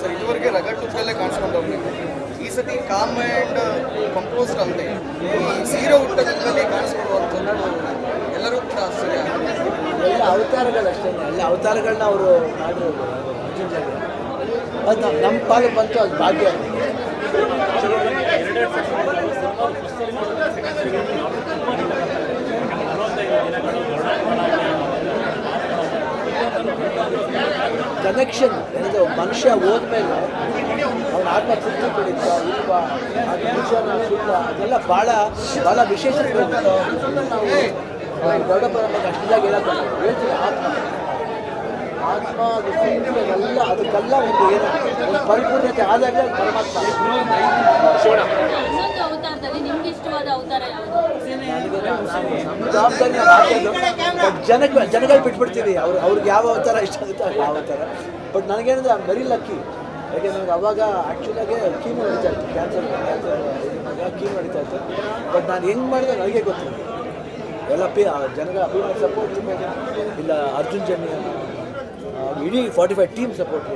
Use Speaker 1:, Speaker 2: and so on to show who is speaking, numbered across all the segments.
Speaker 1: Sir, ಇದುವರೆಗೆ ರಗಡ್ ಲುಕ್ಕಲ್ಲೇ ಕಾಣಿಸ್ಕೊಂಡವ್ರು ಈ ಸತಿ ಕಾಮ್ ಆ್ಯಂಡ್ ಕಂಪೋಸ್ಡ್ ಅಲ್ಲದೆ ಈ ಸೀರೆ ಉಟ್ಟ ಲುಕ್ಕಲ್ಲಿ ಕಾಣಿಸ್ಕೊಳ್ಳುವಂಥದ್ದು ಎಲ್ಲರೂ ಕೂಡ ಆಶ್ಚರ್ಯ.
Speaker 2: ಎಲ್ಲ ಅವತಾರಗಳಷ್ಟೇ ಎಲ್ಲ ಅವತಾರಗಳನ್ನ ಅವರು ಮಾಡಿರೋದು ನಮ್ಮ ಪಾಲು ಬಂತು, ಅದು ಭಾಗ್ಯ. ಕನೆಕ್ಷನ್ ಏನದು ಮನುಷ್ಯ ಹೋದ್ಮೇಲೆ ಅವನ ಆತ್ಮ ತೃಪ್ತಿ ಪಡೀತ ಇಲ್ವಾ ಆ ನಿಮಿಷನ ಸುತ್ತ ಅದೆಲ್ಲ ಭಾಳ ಭಾಳ ವಿಶೇಷ ನಾವು ಆ, ದೊಡ್ಡಪ್ಪನ ಬಗ್ಗೆ ಅಷ್ಟಿದಾಗ ಹೇಳಕ್ಕೆ ಹೇಳ್ತೀವಿ ಆತ್ಮ ಆತ್ಮ ಅದು ಎಲ್ಲ ಅದಕ್ಕೆಲ್ಲ ಒಂದು ಏನು ಒಂದು ಪರಿಪೂರ್ಣತೆ ಆದಾಗ ಪರಮಾತ್ಮ
Speaker 3: ಇನ್ನೊಂದು ಅವತಾರದಲ್ಲಿ ನಿಮ್ಗೆ
Speaker 2: ಜನಕ್ಕೆ ಜನಗಳು ಬಿಟ್ಬಿಡ್ತೀವಿ. ಅವ್ರು ಅವ್ರಿಗೆ ಯಾವ ಅವತಾರ ಇಷ್ಟ ಆಗುತ್ತೋ ಯಾವ ಅವತಾರ. ಬಟ್ ನನಗೇನಂದ್ರೆ ಐ ವೆರಿ ಲಕ್ಕಿ. ಯಾಕೆ ನನಗೆ ಅವಾಗ ಆ್ಯಕ್ಚುಲಾಗೆ ಕೀಮೋ ನಡೀತಾ ಇತ್ತು. ಕ್ಯಾನ್ಸರ್ ಕ್ಯಾನ್ಸರ್ ಕೀಮೋ ನಡೀತಾ ಇತ್ತು. ಬಟ್ ನಾನು ಹೆಂಗೆ ಮಾಡಿದೆ ನನಗೆ ಗೊತ್ತಿಲ್ಲ. ಎಲ್ಲ ಪಿ ಜನಗಳ ಅಭಿಮಾನ ಸಪೋರ್ಟ್ ಇಲ್ಲ ಅರ್ಜುನ್ ಜನ್ಯ. ಇಡೀ ಫಾರ್ಟಿ ಫೈವ್ ಟೀಮ್ ಸಪೋರ್ಟ್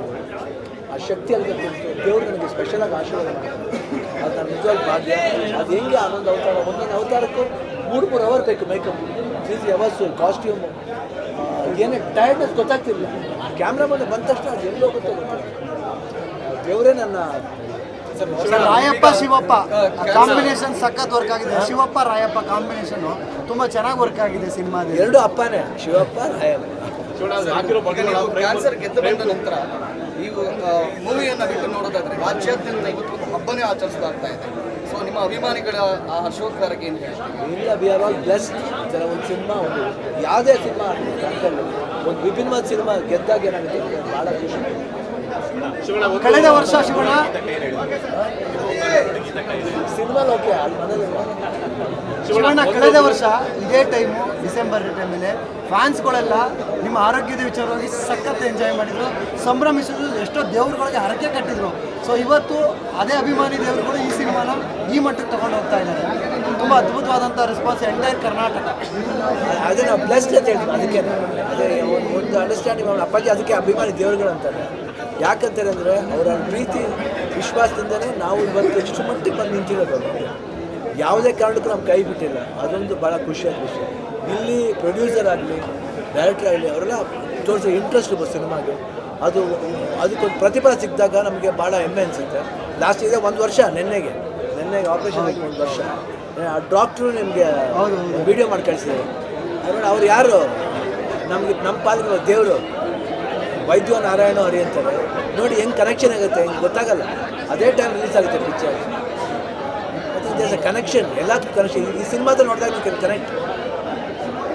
Speaker 2: ಆ ಶಕ್ತಿ ಅಲ್ಲಿ ಬಂತು ದೇವ್ರು ನನಗೆ ಸ್ಪೆಷಲಾಗಿ ಆಶೀರ್ವಾದ ಅದು ನನ್ನ ನಿಜವಾದ ಭಾಗ್ಯ. ಅದು ಹೆಂಗೆ ಆನಂದ ಅವತಾರ? ಒಂದೊಂದು ಅವತಾರಕ್ಕೂ ಮೂರು ಮೂರು ಅವರ್ ಬೇಕು makeup three three hours costume ಏನೇ ಟೈರ್ಡ್ನೆಸ್ ಗೊತ್ತಾಗ್ತಿಲ್ಲ ಕ್ಯಾಮ್ರಾ ಮೇಲೆ ಬಂದ ತಕ್ಷಣ ಅದು ಎಲ್ಲಿ ಹೋಗುತ್ತೋ ದೇವರೇ ನನ್ನ
Speaker 4: ರಾಯಪ್ಪ ಶಿವಪ್ಪ. ಕಾಂಬಿನೇಷನ್ ಸಖತ್ ವರ್ಕ್ ಆಗಿದೆ. ಶಿವಪ್ಪ ರಾಯಪ್ಪ ಕಾಂಬಿನೇಷನ್ ತುಂಬಾ ಚೆನ್ನಾಗಿ ವರ್ಕ್ ಆಗಿದೆ ಸಿನಿಮಾದಲ್ಲಿ.
Speaker 2: ಎರಡು ಅಪ್ಪನೇ ಶಿವಪ್ಪ ರಾಯಪ್ಪ.
Speaker 1: ಕ್ಯಾನ್ಸರ್ ಗೆದ್ದು ಬಂದ ನಂತರ ನೀವು ಮೂವಿಯನ್ನು ಬಿಟ್ಟು ನೋಡೋದಾದ್ರೆ ರಾಜ್ಯಾದ್ಯಂತ ಇವತ್ತು ಒಂದು ಹಬ್ಬನೇ ಆಚರಿಸಲಾಗ್ತಾ ಇದೆ. ಸೊ ನಿಮ್ಮ ಅಭಿಮಾನಿಗಳ ಆ ಹರ್ಷೋದ್ಗಾರಕ್ಕೆ ಏನು ಹೇಳ್ತೀವಿ
Speaker 2: ಇಲ್ಲ ವಿ ಆರ್ ಆಲ್ ಬ್ಲೆಸ್ಡ್ ಒಂದು ಸಿನಿಮಾ ಒಂದು ಯಾವುದೇ ಸಿನಿಮಾ ಒಂದು ವಿಭಿನ್ನವಾದ ಸಿನಿಮಾ ಗೆದ್ದಾಗ ಏನಾಗುತ್ತೆ ಅಂದ್ರೆ ಭಾಳ ಖುಷಿ
Speaker 4: ಕಳೆದ ವರ್ಷ ಶಿವಣ
Speaker 2: ಸಿನಿಮಾ ಓಕೆ
Speaker 4: ಶಿವಣ್ಣ ಕಳೆದ ವರ್ಷ ಇದೇ ಟೈಮು ಡಿಸೆಂಬರ್ ಟೈಮಲ್ಲಿ ಫ್ಯಾನ್ಸ್ಗಳೆಲ್ಲ ನಿಮ್ಮ ಆರೋಗ್ಯದ ವಿಚಾರವಾಗಿ ಸಖತ್ ಎಂಜಾಯ್ ಮಾಡಿದ್ರು. ಸಂಭ್ರಮಿಸಿದ್ರು. ಎಷ್ಟೋ ದೇವರುಗಳಿಗೆ ಹರಕೆ ಕಟ್ಟಿದ್ರು. ಸೊ ಇವತ್ತು ಅದೇ ಅಭಿಮಾನಿ ದೇವರುಗಳು ಈ ಸಿನಿಮಾನ ಈ ಮಟ್ಟಕ್ಕೆ ತಗೊಂಡು ಹೋಗ್ತಾ ಇದ್ದಾರೆ. ತುಂಬ ಅದ್ಭುತವಾದಂಥ ರೆಸ್ಪಾನ್ಸ್ ಎಂಟೈರ್ ಕರ್ನಾಟಕ.
Speaker 2: ಅದೇ ನಾವು ಬ್ಲೆಸ್ಡ್ ಅಂತ ಹೇಳ್ತೀವಿ. ಅದಕ್ಕೆ ಅದೇ ಒಂದು ಅಂಡರ್ಸ್ಟ್ಯಾಂಡಿಂಗ್ ಅವ್ರ ಅಪ್ಪಾಜಿ ಅದಕ್ಕೆ ಅಭಿಮಾನಿ ದೇವರುಗಳು ಅಂತಾರೆ. ಯಾಕಂತಾರೆ ಅಂದರೆ ಅವರ ಪ್ರೀತಿ ವಿಶ್ವಾಸದಿಂದಲೇ ನಾವು ಇವತ್ತು ಎಷ್ಟು ಮಟ್ಟಿಗೆ ಬಂದು ನಿಂತಿರೋದು. ಯಾವುದೇ ಕಾರಣಕ್ಕೂ ನಮ್ಮ ಕೈ ಬಿಟ್ಟಿಲ್ಲ. ಅದೊಂದು ಭಾಳ ಖುಷಿಯಾದ ವಿಷಯ. ಇಲ್ಲಿ ಪ್ರೊಡ್ಯೂಸರ್ ಆಗಲಿ ಡೈರೆಕ್ಟರ್ ಆಗಲಿ ಅವರೆಲ್ಲ ತೋರಿಸೋ ಇಂಟ್ರೆಸ್ಟ್ ಸಿನಿಮಾಗೆ. ಅದು ಅದಕ್ಕೊಂದು ಪ್ರತಿಫಲ ಸಿಕ್ಕಿದಾಗ ನಮಗೆ ಭಾಳ ಹೆಮ್ಮೆ ಅನಿಸುತ್ತೆ. ಲಾಸ್ಟ್ ಇದೆ ಒಂದು ವರ್ಷ ನಿನ್ನೆಗೆ. ನಿನ್ನೆಗೆ ಆಪ್ರೇಷನ್ ಆಗಿ ಒಂದು ವರ್ಷ. ಆ ಡಾಕ್ಟ್ರು ನಿಮಗೆ ವಿಡಿಯೋ ಮಾಡಿ ಕಳಿಸಿದ್ದಾರೆ ಅವ್ರು ಅವ್ರು ಯಾರು? ನಮಗೆ ನಮ್ಮ ಪಾಲಿಗೆ ದೇವರು. ವೈದ್ಯ ನಾರಾಯಣ ಹರಿ ಅಂತಾರೆ. ನೋಡಿ ಹೆಂಗೆ ಕನೆಕ್ಷನ್ ಆಗುತ್ತೆ ಹೆಂಗೆ ಗೊತ್ತಾಗಲ್ಲ. ಅದೇ ಟೈಮ್ ರಿಲೀಸ್ ಆಗುತ್ತೆ ಪಿಕ್ಚರ್ ಮತ್ತು ದೇಸ್ ಅ ಕನೆಕ್ಷನ್ ಎಲ್ಲದಕ್ಕೂ ಕನೆಕ್ಷನ್ ಈ ಸಿನಿಮಾದಲ್ಲಿ ನೋಡಿದಾಗ ನಿಮಗೆ ಕನೆಕ್ಟ್